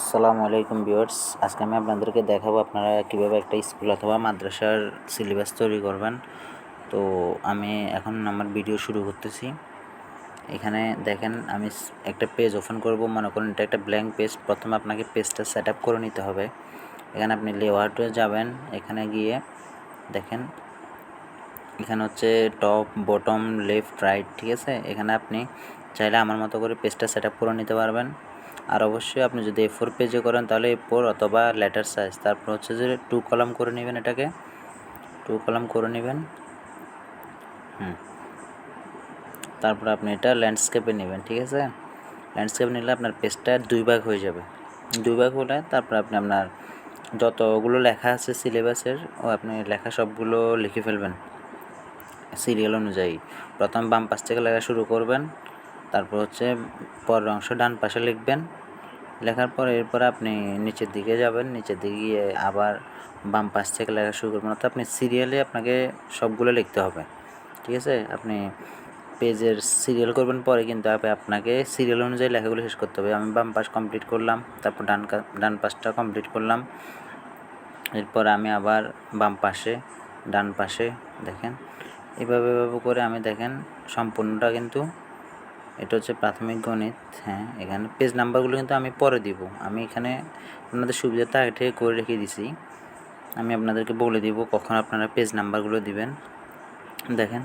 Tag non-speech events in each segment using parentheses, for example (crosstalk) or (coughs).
আসসালামু আলাইকুম ভিউয়ার্স। আজকে আমি আপনাদেরকে দেখাবো আপনারা কীভাবে একটা স্কুল অথবা মাদ্রাসার সিলেবাস তৈরি করবেন। তো আমি এখন আমার ভিডিও শুরু করতেছি। এখানে দেখেন, আমি একটা পেজ ওপেন করব। মনে করেন এটা একটা ব্ল্যাঙ্ক পেজ প্রথমে আপনাকে পেজটা সেট আপ করে নিতে হবে। এখানে আপনি লেআউটে যাবেন। এখানে গিয়ে দেখেন, এখানে হচ্ছে টপ বটম লেফট রাইট ঠিক আছে? এখানে আপনি চাইলে আমার মতো করে পেজটা সেট আপ করে নিতে পারবেন। আর অবশ্যই আপনি যদি এ ফোর পেজে করেন তাহলে এ ফোর অথবা লেটার সাইজ তারপর হচ্ছে যে টু কলাম করে নেবেন এটাকে। টু কলাম করে নেবেন। হুম। তারপর আপনি এটা ল্যান্ডস্কেপে নেবেন, ঠিক আছে? ল্যান্ডস্কেপে নিলে আপনার পেজটা দুই ভাগ হয়ে যাবে। দুই ভাগ হলে তারপর আপনি আপনার যতগুলো লেখা আছে সিলেবাসের ও আপনি লেখা সবগুলো লিখে ফেলবেন। সিরিয়াল অনুযায়ী। প্রথম বাম পাশ থেকে লেখা শুরু করবেন। তারপর হচ্ছে পরের অংশ ডান পাশে লিখবেন। লেখার পর এরপর আপনি নিচের দিকে যাবেন। নিচের দিকে গিয়ে আবার বাম পাশ থেকে লেখা শুরু করবেন। অর্থাৎ আপনি সিরিয়ালে আপনাকে সবগুলো লিখতে হবে। ঠিক আছে? আপনি পেজের সিরিয়াল করবেন পরে কিন্তু আপনি আপনাকে সিরিয়াল অনুযায়ী লেখাগুলো শেষ করতে হবে। আমি বাম পাশ কমপ্লিট করলাম, তারপর ডান ডান পাশটা কমপ্লিট করলাম। এরপর আমি আবার বাম পাশে, ডান পাশে দেখেন। এভাবে এভাবে করে আমি দেখেন সম্পূর্ণটা কিন্তু এটা হচ্ছে প্রাথমিক গণিত হ্যাঁ এখানে পেজ নাম্বারগুলো কিন্তু আমি পরে দিব। আমি এখানে আপনাদের সুবিধাটা আগে থেকে করে রেখে দিছি। আমি আপনাদেরকে বলে দিব কখন আপনারা পেজ নাম্বারগুলো দিবেন। দেখেন,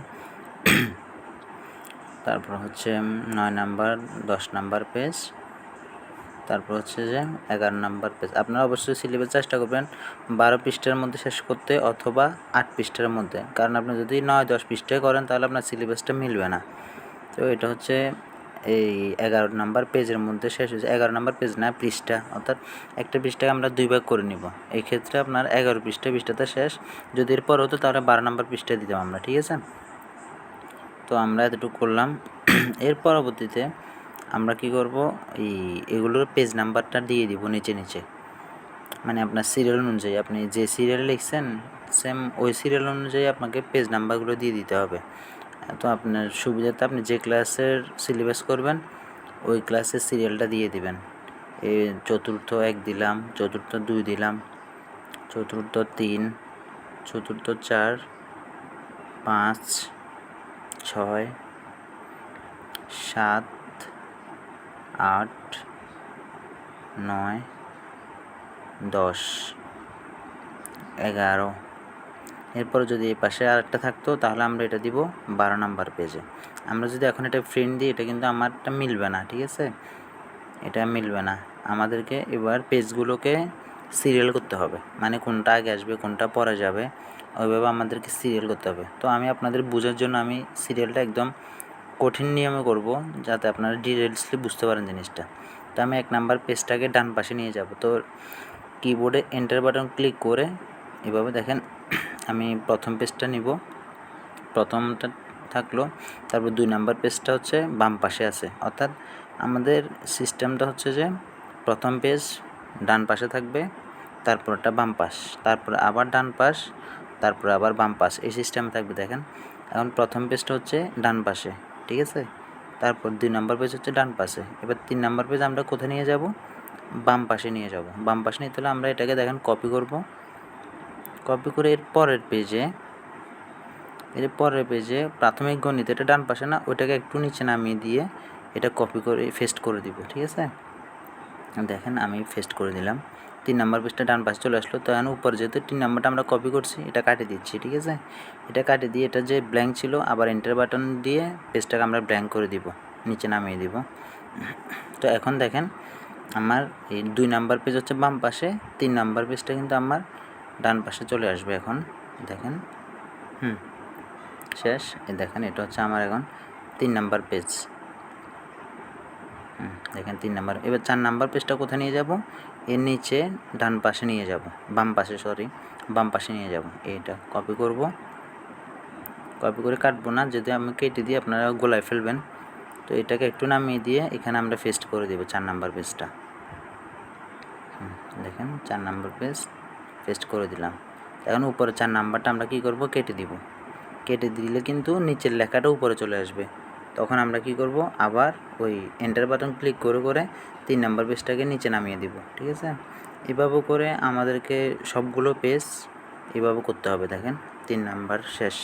তারপর হচ্ছে নয় নাম্বার দশ নাম্বার পেজ তারপর হচ্ছে যে এগারো নাম্বার পেজ আপনারা অবশ্যই সিলেবাস চেষ্টা করবেন বারো পৃষ্ঠার মধ্যে শেষ করতে অথবা আট পৃষ্ঠার মধ্যে। কারণ আপনি যদি নয়, দশ পৃষ্ঠায় করেন তাহলে আপনার সিলেবাসটা মিলবে না। তো এটা হচ্ছে এই এগারো নাম্বার পেজের মধ্যে শেষ হয়েছে। এগারো নাম্বার পেজ না, পৃষ্ঠা। অর্থাৎ একটা পৃষ্ঠাকে আমরা দুই ভাগ করে নিব। এই ক্ষেত্রে আপনার এগারো পৃষ্ঠা, পৃষ্ঠাটা শেষ। যদি এরপর হতো তাহলে বারো নাম্বার পৃষ্ঠা দিতাম আমরা, ঠিক আছে? তো আমরা এতটুকু করলাম। (clears throat) এর পরবর্তীতে আমরা কি করব? এই এগুলোর পেজ নাম্বারটা দিয়ে দিব নিচে নিচে। মানে আপনার সিরিয়াল অনুযায়ী, আপনি যে সিরিয়াল লিখছেন সেম ওই সিরিয়াল অনুযায়ী আপনাকে পেজ নাম্বারগুলো দিয়ে দিতে হবে। তো আপনার সুবিধাতে আপনি যে ক্লাসের সিলেবাস করবেন, ওই ক্লাসের সিরিয়ালটা দিয়ে দিবেন। এই চতুর্থ এক দিলাম, চতুর্থ দুই দিলাম, চতুর্থ তিন, চতুর্থ চার, পাঁচ, ছয়, সাত, আট, নয়, দশ, এগারো। এরপর যদি এই পাশে আরেকটা থাকতো, তাহলে আমরা এটা দিব বারো নাম্বার পেজে। আমরা যদি এখন এটা প্রিন্ট দিই, এটা কিন্তু আমারটা মিলবে না, ঠিক আছে? এটা মিলবে না। আমাদেরকে এবার পেজগুলোকে সিরিয়াল করতে হবে। মানে কোনটা আগে আসবে, কোনটা পরে যাবে, ওইভাবে আমাদেরকে সিরিয়াল করতে হবে। তো আমি আপনাদের বোঝার জন্য আমি সিরিয়ালটা একদম কঠিন নিয়মে করব, যাতে আপনারা ডিটেলসলি বুঝতে পারেন জিনিসটা। তো আমি এক নাম্বার পেজটাকে ডান পাশে নিয়ে যাব। তো কিবোর্ডে এন্টার বাটন ক্লিক করে এভাবে দেখেন আমি প্রথম পেজটা নিব। প্রথমটা থাকল, তারপর দুই নাম্বার পেজটা হচ্ছে বাম পাশে আছে। অর্থাৎ আমাদের সিস্টেমটা হচ্ছে যে প্রথম পেজ ডান পাশে থাকবে, তারপরটা বাম পাশ, তারপর আবার ডান পাশ, তারপর আবার বাম পাশ, এই সিস্টেমে থাকবে দেখেন। এখন প্রথম পেজটা হচ্ছে ডান পাশে, ঠিক আছে? তারপর দুই নাম্বার পেজ হচ্ছে ডান পাশে। এবার তিন নাম্বার পেজ আমরা কোথায় নিয়ে যাব? বাম পাশে নিয়ে যাব। বাম পাশে নিতে হলে আমরা এটাকে দেখেন কপি করব। কপি করে এর পরের পেজে, এর পরের পেজে প্রাথমিক গণিত, এটা ডান পাশে না, ওইটাকে একটু নিচে নামিয়ে দিয়ে এটা কপি করে ফেস্ট করে দিব, ঠিক আছে? দেখেন আমি ফেস্ট করে দিলাম। তিন নাম্বার পেজটা ডান পাশে চলে আসলো, তো এখন উপর যেহেতু তিন নাম্বারটা আমরা কপি করছি, এটা কাটে দিচ্ছি, ঠিক আছে? এটা কাটে দিয়ে এটা যে ব্ল্যাঙ্ক ছিল, আবার এন্টার বাটন দিয়ে পেজটাকে আমরা ব্ল্যাঙ্ক করে দিব, নিচে নামিয়ে দিব। তো এখন দেখেন, আমার এই দুই নাম্বার পেজ হচ্ছে বাম পাশে, তিন নাম্বার পেজটা কিন্তু আমার ডান পাশে চলে আসবে এখন, দেখেন, হুম, শেষ, এই দেখেন, এটা হচ্ছে আমার এখন তিন নাম্বার পেজ দেখেন তিন নাম্বার, এবার চার নাম্বার পেজটা কোথায় নিয়ে যাব? এর নিচে ডান পাশে নিয়ে যাব, বাম পাশে সরি বাম পাশে নিয়ে যাব, এইটা কপি করব কপি করে কাটবো না, যদি আমি কেটে দিয়ে আপনারা গোলায় ফেলবেন, তো এটাকে একটু নামিয়ে দিয়ে এখানে আমরা পেস্ট করে দেবো চার নাম্বার পেজটা দেখেন, চার নাম্বার পেজ পেস্ট করে দিলাম। এখন উপরে চার নাম্বারটা আমরা কি করব? কেটে দিব। কেটে দিলে কিন্তু নিচের লেখাটা উপরে চলে আসবে। তখন আমরা কি করব? আবার ওই এন্টার বাটন ক্লিক করে করে তিন নাম্বার পেজটাকে নিচে নামিয়ে দিব। ঠিক আছে? এভাবে করে আমাদেরকে সবগুলো পেজ এভাবে করতে হবে, দেখেন। তিন নাম্বার শেষ।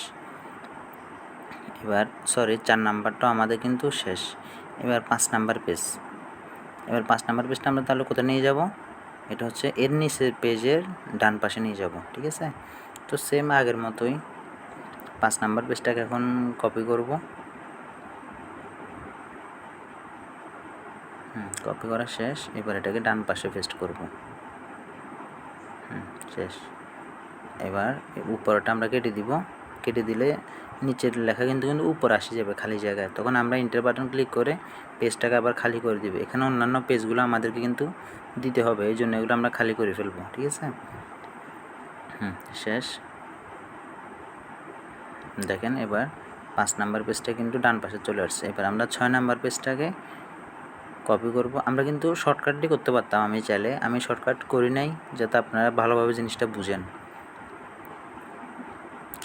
এবার সরি চার নাম্বারটাও আমাদের কিন্তু শেষ। এবার পাঁচ নাম্বার পেজ এবার পাঁচ নাম্বার পেজটা আমরা তাহলে কোথায় নিয়ে যাব? এটা হচ্ছে এর নিচের পেজের ডান পাশে নিয়ে যাব, ঠিক আছে? তো সেম আগের মতোই পাঁচ নাম্বার পেজটাকে এখন কপি করব। হুম কপি করা শেষ। এবার এটাকে ডান পাশে পেস্ট করব। হুম, শেষ। এবার উপরটা আমরা কেটে দিব। কেটে দিলে নিচের লেখা কিন্তু কিন্তু উপর আসে যাবে খালি জায়গায়। তখন আমরা ইন্টার বাটন ক্লিক করে পেজটাকে আবার খালি করে দিবে। এখানে অন্যান্য পেজগুলো আমাদেরকে কিন্তু দিতে হবে, এই জন্য এগুলো আমরা খালি করে ফেলব, ঠিক আছে? হুম, শেষ। দেখেন এবার পাঁচ নাম্বার পেজটা কিন্তু ডান পাশে চলে আসছে। এবার আমরা ছয় নাম্বার পেজটাকে কপি করব। আমরা কিন্তু শর্টকাটটি করতে পারতাম, আমি চাইলে। আমি শর্টকাট করি নাই, যাতে আপনারা ভালোভাবে জিনিসটা বুঝেন।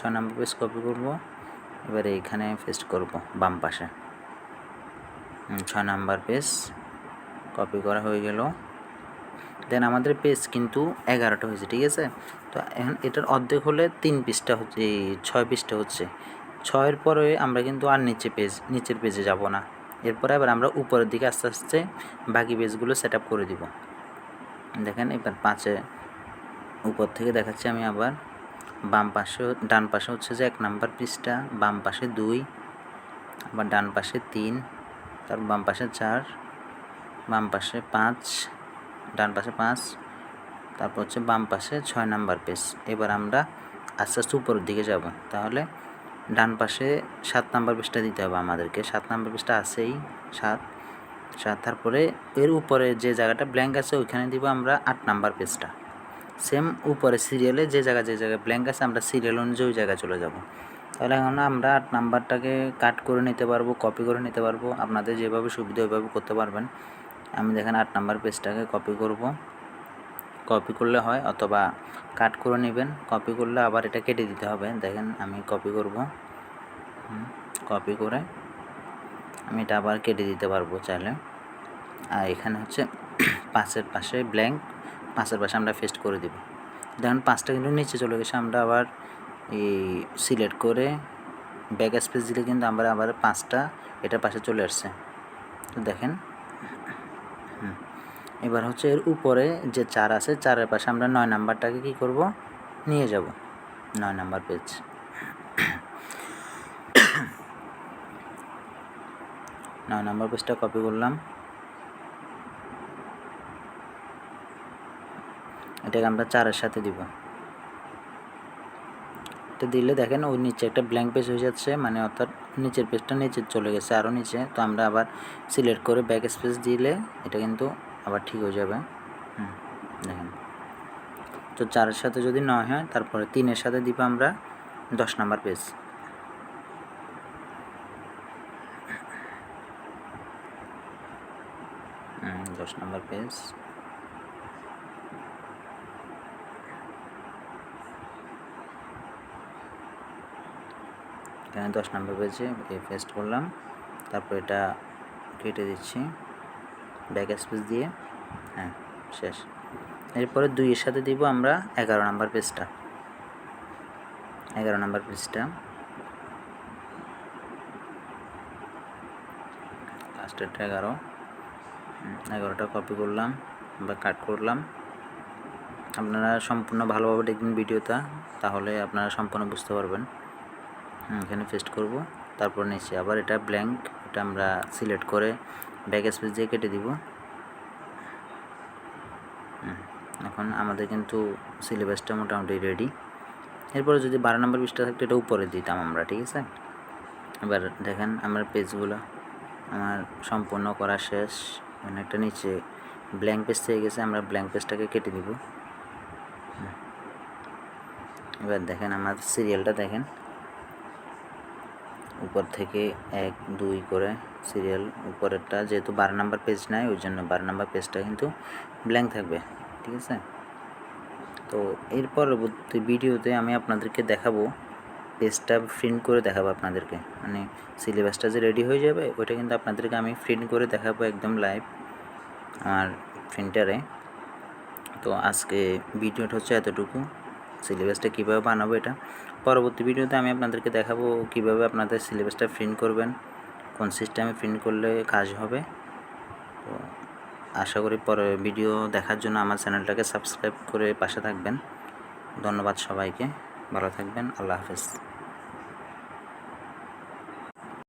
ছয় নাম্বার পেজ কপি করব। এবার এইখানে পেস্ট করব, বাম পাশে। ছয় নাম্বার পেজ কপি করা হয়ে গেল। দেন আমাদের পেজ কিন্তু এগারোটা হয়েছে, ঠিক আছে? তো এখন এটার অর্ধেক হলে তিন পিসটা হচ্ছে ছয় পিসটা হচ্ছে। ছয়ের পরে আমরা কিন্তু আর নিচে পেজ নিচের পেজে যাব না। এরপরে আবার আমরা উপরের দিকে আস্তে আস্তে বাকি পেজগুলো সেট করে দিব। দেখেন এবার পাঁচে উপর থেকে দেখাচ্ছি আমি আবার। বাম পাশে, ডান পাশে হচ্ছে যে এক নাম্বার পিসটা বাম পাশে দুই, আবার ডান পাশে তিন, তারপর বাম পাশে চার, বাম পাশে পাঁচ, ডান পাশে পাঁচ, তারপর হচ্ছে বাম পাশে ছয় নাম্বার পেজ। এবার আমরা আস্তে আস্তে উপরের দিকে যাব। তাহলে ডান পাশে সাত নাম্বার পেজটা দিতে হবে আমাদেরকে। সাত নাম্বার পেজটা আছেই, সাত সাত, তারপরে এর উপরে যে জায়গাটা ব্ল্যাঙ্ক আছে ওইখানে দিব আমরা আট নাম্বার পেজটা সেম উপরে সিরিয়ালে যে জায়গা যে জায়গায় ব্ল্যাঙ্ক আছে, আমরা সিরিয়াল অনুযায়ী ওই জায়গায় চলে যাব। তাহলে এখন আমরা আট নাম্বারটাকে কাট করে নিতে পারব কপি করে নিতে পারব। আপনাদের যেভাবে সুবিধা ওইভাবে করতে পারবেন। আমি দেখেন আট নাম্বার পেজটাকে কপি করব। কপি করলে হয় অথবা কাট করে নেবেন। কপি করলে আবার এটা কেটে দিতে হবে। দেখেন আমি কপি করব। কপি করে আমি এটা আবার কেটে দিতে পারব চাইলে। আর এখানে হচ্ছে (clears throat) পাঁচের পাশে ব্ল্যাঙ্ক পাঁচের পাশে আমরা ফেস্ট করে দিব। দেখুন পাঁচটা কিন্তু নিচে চলে গেছে, আমরা আবার এই সিলেক্ট করে ব্যাক স্পেস দিলে কিন্তু আমরা আবার পাঁচটা এটার পাশে চলে আসছে। তো দেখেন এবার হচ্ছে এর উপরে যে চার আছে, চারের পাশে আমরা নয় নাম্বারটাকে কি করব? নিয়ে যাব, নয় নাম্বার পেজ (coughs) নয় নাম্বার পেজটা কপি করলাম। এটাকে আমরা চারের সাথে দিব। এটা দিলে দেখেন ওই নিচে একটা ব্ল্যাঙ্ক পেজ হয়ে যাচ্ছে মানে অর্থাৎ নিচের পেজটা নিচে চলে গেছে। আরও নিচে, তো আমরা আবার সিলেক্ট করে ব্যাক স্পেস দিলে এটা কিন্তু আবার ঠিক হয়ে যাবে। হুম, দেখেন। তো চারের সাথে যদি নয় হয়, তারপরে তিনের সাথে দিব আমরা দশ নাম্বার পেজ দশ নাম্বার পেজ এখানে দশ নাম্বার পেজে পেস্ট করলাম। তারপর এটা কেটে দিচ্ছি ব্যাক স্পেস দিয়ে। হ্যাঁ শেষ। এরপরে দুইয়ের সাথে দিব আমরা এগারো নাম্বার পেজটা এগারো নাম্বার পেজটা লাস্টেরটা এগারো। এগারোটা কপি করলাম বা কাট করলাম। আপনারা সম্পূর্ণ ভালোভাবে দেখবেন ভিডিওটা, তাহলে আপনারা সম্পূর্ণ বুঝতে পারবেন। এখানে পেস্ট করব, তারপর নিচে আবার এটা ব্ল্যাঙ্ক এটা আমরা সিলেক্ট করে ব্যাক স্পেস দিয়ে কেটে দিব। এখন আমাদের কিন্তু সিলেবাসটা মোটামুটি রেডি এরপরে যদি বারো নম্বর পৃষ্ঠা থাকতো, এটা উপরে দিতাম আমরা, ঠিক আছে? এবার দেখেন আমার পেজগুলো আমার সম্পূর্ণ করা শেষ। মানে একটা নিচে ব্ল্যাঙ্ক পেজ থেকে গেছে, আমরা ব্ল্যাঙ্ক পেজটাকে কেটে দিব। এবার দেখেন আমার সিরিয়ালটা দেখেন। উপর থেকে এক, দুই করে সিরিয়াল উপরেরটা যেহেতু বারো নাম্বার পেজ নেয় ওই জন্য বারো নাম্বার পেজটা কিন্তু ব্ল্যাঙ্ক থাকবে, ঠিক আছে? তো এর পরবর্তী ভিডিওতে আমি আপনাদেরকে দেখাবো পেজটা প্রিন্ট করে দেখাবো আপনাদেরকে। মানে সিলেবাসটা যে রেডি হয়ে যাবে, ওইটা কিন্তু আপনাদেরকে আমি প্রিন্ট করে দেখাবো একদম লাইভ আমার প্রিন্টারে তো আজকে ভিডিওটা হচ্ছে এতটুকু। সিলেবাসটা কীভাবে বানাবো এটা, পরবর্তী ভিডিওতে আমি আপনাদেরকে দেখাবো কীভাবে আপনাদের সিলেবাসটা প্রিন্ট করবেন, কোন সিস্টেমে প্রিন্ট করলে কাজ হবে। তো আশা করি পরে ভিডিও দেখার জন্য আমার চ্যানেলটাকে সাবস্ক্রাইব করে পাশে থাকবেন। ধন্যবাদ সবাইকে, ভালো থাকবেন, আল্লাহ হাফেজ।